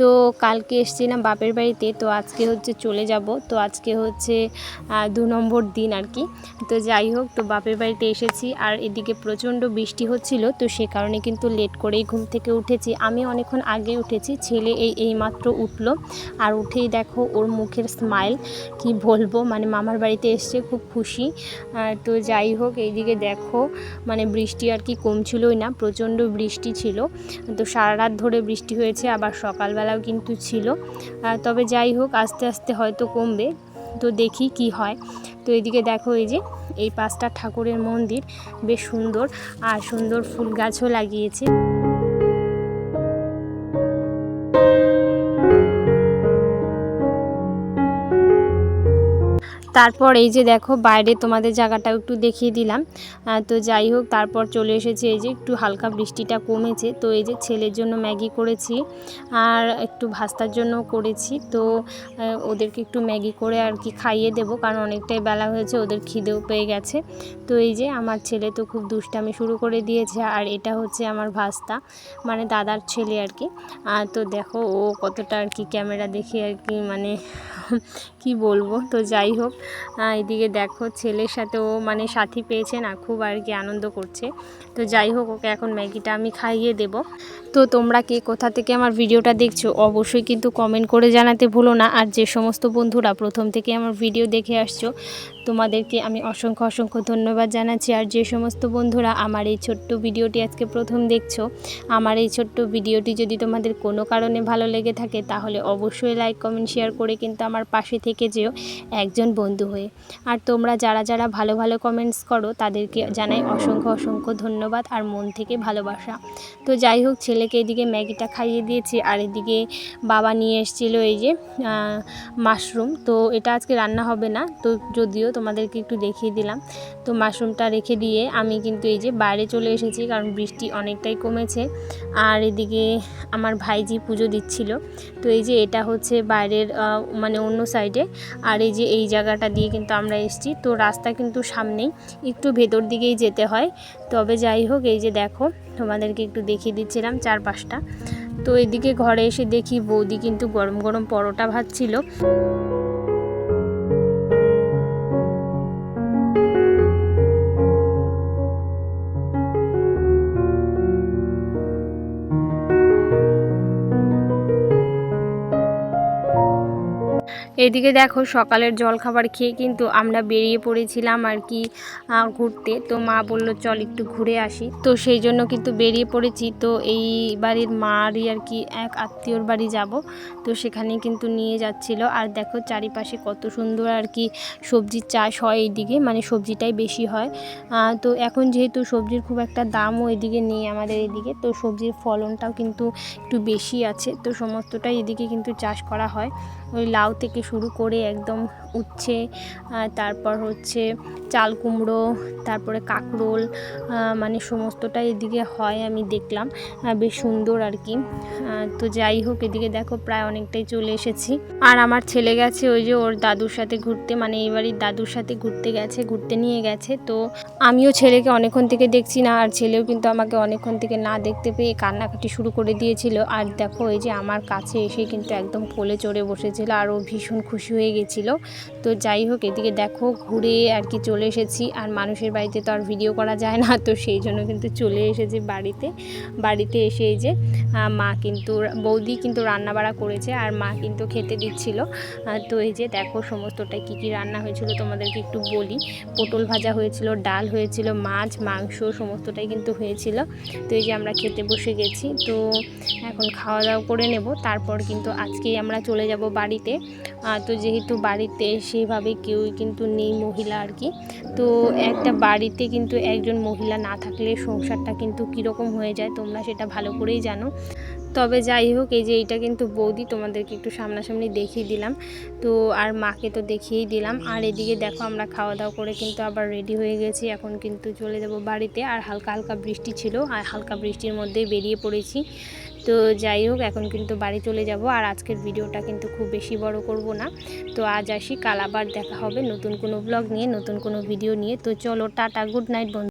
তো কালকে এসেছিলাম বাপের বাড়িতে, তো আজকে হচ্ছে চলে যাব। তো আজকে হচ্ছে দু নম্বর দিন আর কি। তো যাই হোক, তো বাপের বাড়িতে এসেছি আর এদিকে প্রচণ্ড বৃষ্টি হচ্ছিল, তো সে কারণে কিন্তু লেট করেই ঘুম থেকে উঠেছি। আমি অনেকক্ষণ আগে উঠেছি, ছেলে এই এইমাত্র উঠল। আর উঠেই দেখো ওর মুখের স্মাইল কি বলব? মানে মামার বাড়িতে এসছে, খুব খুশি। তো যাই হোক, এইদিকে দেখো মানে বৃষ্টি আর কি কমছিলই না, প্রচণ্ড বৃষ্টি ছিল। তো সারা রাত ধরে বৃষ্টি হয়েছে, আবার সকালবেলাও কিন্তু ছিল। তবে যাই হোক, আস্তে আস্তে হয়তো কমবে। তো দেখি কি হয়। তো এদিকে দেখো এই যে, এই পাঁচটা ঠাকুরের মন্দির, বেশ সুন্দর। আর সুন্দর ফুল গাছও লাগিয়েছে। তারপর এই যে দেখো, বাইরে তোমাদের জায়গাটাও একটু দেখিয়ে দিলাম। তো যাই হোক, তারপর চলে এসেছে এই যে একটু হালকা বৃষ্টিটা কমেছে। তো এই যে ছেলের জন্য ম্যাগি করেছি আর একটু ভাস্তার জন্য করেছি। তো ওদেরকে একটু ম্যাগি করে আর কি খাইয়ে দেবো, কারণ অনেকটাই বেলা হয়েছে, ওদের খিদেও পেয়ে গেছে। তো এই যে আমার ছেলে তো খুব দুষ্টামি শুরু করে দিয়েছে, আর এটা হচ্ছে আমার ভাস্তা মানে দাদার ছেলে আর কি। তো দেখো, ও কতটা আর কি ক্যামেরা দেখে আর কি মানে কি বলব? তো যাই হোক এদিকে দেখো ছেলের সাথে ও মানে সাথী পেয়েছে না, খুব আর কি আনন্দ করছে। তো যাই হোক, ওকে এখন ম্যাগিটা আমি খাইয়ে দেব। তো তোমরা কে কোথা থেকে আমার ভিডিওটা দেখছ, অবশ্যই কিন্তু কমেন্ট করে জানাতে ভুলো না। আর যে সমস্ত বন্ধুরা প্রথম থেকে আমার ভিডিও দেখে আসছো, তোমাদেরকে আমি অসংখ্য অসংখ্য ধন্যবাদ জানাচ্ছি। আর যে সমস্ত বন্ধুরা আমার এই ছোট্ট ভিডিওটি আজকে প্রথম দেখছ, আমার এই ছোট্ট ভিডিওটি যদি তোমাদের কোনো কারণে ভালো লেগে থাকে, তাহলে অবশ্যই লাইক কমেন্ট শেয়ার করে কিন্তু আমার পাশে থেকে যেও। একজন বন্ধু হয়ে। আর তোমরা যারা যারা ভালো ভালো কমেন্টস করো, তাদেরকে জানাই অসংখ্য অসংখ্য ধন্যবাদ আর মন থেকে ভালোবাসা। তো যাই হোক, ছেলেকে এদিকে ম্যাগিটা খাইয়ে দিয়েছি, আর এদিকে বাবা নিয়ে এসেছিল এই যে মাশরুম তো এটা আজকে রান্না হবে না, তো যদিও তোমাদেরকে একটু দেখিয়ে দিলাম। তো মাশরুমটা রেখে দিয়ে আমি কিন্তু এই যে বাইরে চলে এসেছি, কারণ বৃষ্টি অনেকটাই কমেছে। আর এদিকে আমার ভাইজি পুজো দিচ্ছিল। তো এই যে এটা হচ্ছে বাইরের মানে অন্য সাইডে আর এই যে এই জায়গাটা দিয়ে কিন্তু আমরা এসেছি। তো রাস্তা কিন্তু সামনেই, একটু ভেতর দিকেই যেতে হয়। তবে যাই হোক, এই যে দেখো, তোমাদেরকে একটু দেখিয়ে দিচ্ছিলাম চারপাশটা। তো এদিকে ঘরে এসে দেখি বৌদি কিন্তু গরম গরম পরোটা ভাজছিল। এদিকে দেখো সকালের জলখাবার খেয়ে কিন্তু আমরা বেরিয়ে পড়েছিলাম আর কি ঘুরতে। তো মা বলল, চল একটু ঘুরে আসি। তো সেই জন্য কিন্তু বেরিয়ে পড়েছি। তো এই বাড়ির মারই আর কি এক আত্মীয়র বাড়ি যাব। তো সেখানে কিন্তু নিয়ে যাচ্ছিল। আর দেখো চারিপাশে কত সুন্দর আর কি সবজির চাষ হয় এইদিকে মানে সবজিটাই বেশি হয়। তো এখন যেহেতু সবজির খুব একটা দামও এদিকে নেই আমাদের এদিকে, তো সবজির ফলনটাও কিন্তু একটু বেশি আছে। তো সমস্তটাই এদিকে কিন্তু চাষ করা হয়। ওই লাউ থেকে শুরু করে একদম উচ্ছে তারপর হচ্ছে চাল কুমড়ো, তারপরে কাঁকরোল মানে সমস্তটাই এদিকে হয় আমি দেখলাম বেশ সুন্দর আর কি। তো যাই হোক, এদিকে দেখো প্রায় অনেকটাই চলে এসেছি। আর আমার ছেলে গেছে, ওই যে ওর দাদুর সাথে ঘুরতে মানে এই বাড়ির দাদুর সাথে ঘুরতে গেছে, ঘুরতে নিয়ে গেছে। তো আমিও ছেলেকে অনেকক্ষণ থেকে দেখছি না, আর ছেলেও কিন্তু আমাকে অনেকক্ষণ থেকে না দেখতে পেয়ে কান্নাকাটি শুরু করে দিয়েছিল। আর দেখো, এই যে আমার কাছে এসে কিন্তু একদম কোলে চড়ে বসেছিল, আর ও ভীষণ খুশি হয়ে গেছিল। তো যাই হোক, এদিকে দেখো ঘুরে আর কি চলে এসেছি। আর মানুষের বাড়িতে তো আর ভিডিও করা যায় না, তো সেই জন্য কিন্তু চলে এসেছি বাড়িতে। বাড়িতে এসে এই যে মা কিন্তু, বৌদি কিন্তু রান্না বাড়া করেছে আর মা কিন্তু খেতে দিচ্ছিল। তো এই যে দেখো সমস্তটাই কী কী রান্না হয়েছিল, তোমাদেরকে একটু বলি। পটল ভাজা হয়েছিল, ডাল হয়েছিল, মাছ, মাংস সমস্তটাই কিন্তু হয়েছিল। তো এই যে আমরা খেতে বসে গেছি, তো এখন খাওয়া দাওয়া করে নেব। তারপর কিন্তু আজকেই আমরা চলে যাব বাড়িতে। তো যেহেতু বাড়িতে সেভাবে কেউই কিন্তু নেই মহিলা আর কি। তো একটা বাড়িতে কিন্তু একজন মহিলা না থাকলে সংসারটা কিন্তু কীরকম হয়ে যায় তোমরা সেটা ভালো করেই জানো। তবে যাই হোক, এই যে এইটা কিন্তু বৌদি তোমাদেরকে একটু সামনাসামনি দেখিয়ে দিলাম। তো আর মাকে তো দেখিয়েই দিলাম। আর এদিকে দেখো আমরা খাওয়া দাওয়া করে কিন্তু আবার রেডি হয়ে গেছি। এখন কিন্তু চলে যাব বাড়িতে। আর হালকা হালকা বৃষ্টি ছিল। আর হালকা বৃষ্টির মধ্যেই বেরিয়ে পড়েছি। তো যাই হোক, এখন কিন্তু বাড়ি চলে যাব আর আজকের ভিডিওটা কিন্তু খুব বেশি বড় করব না। তো আজ আসি, কাল আবার দেখা হবে নতুন কোনো ব্লগ নিয়ে, নতুন কোনো ভিডিও নিয়ে। তো চলো, টাটা গুড নাইট বন্ধু।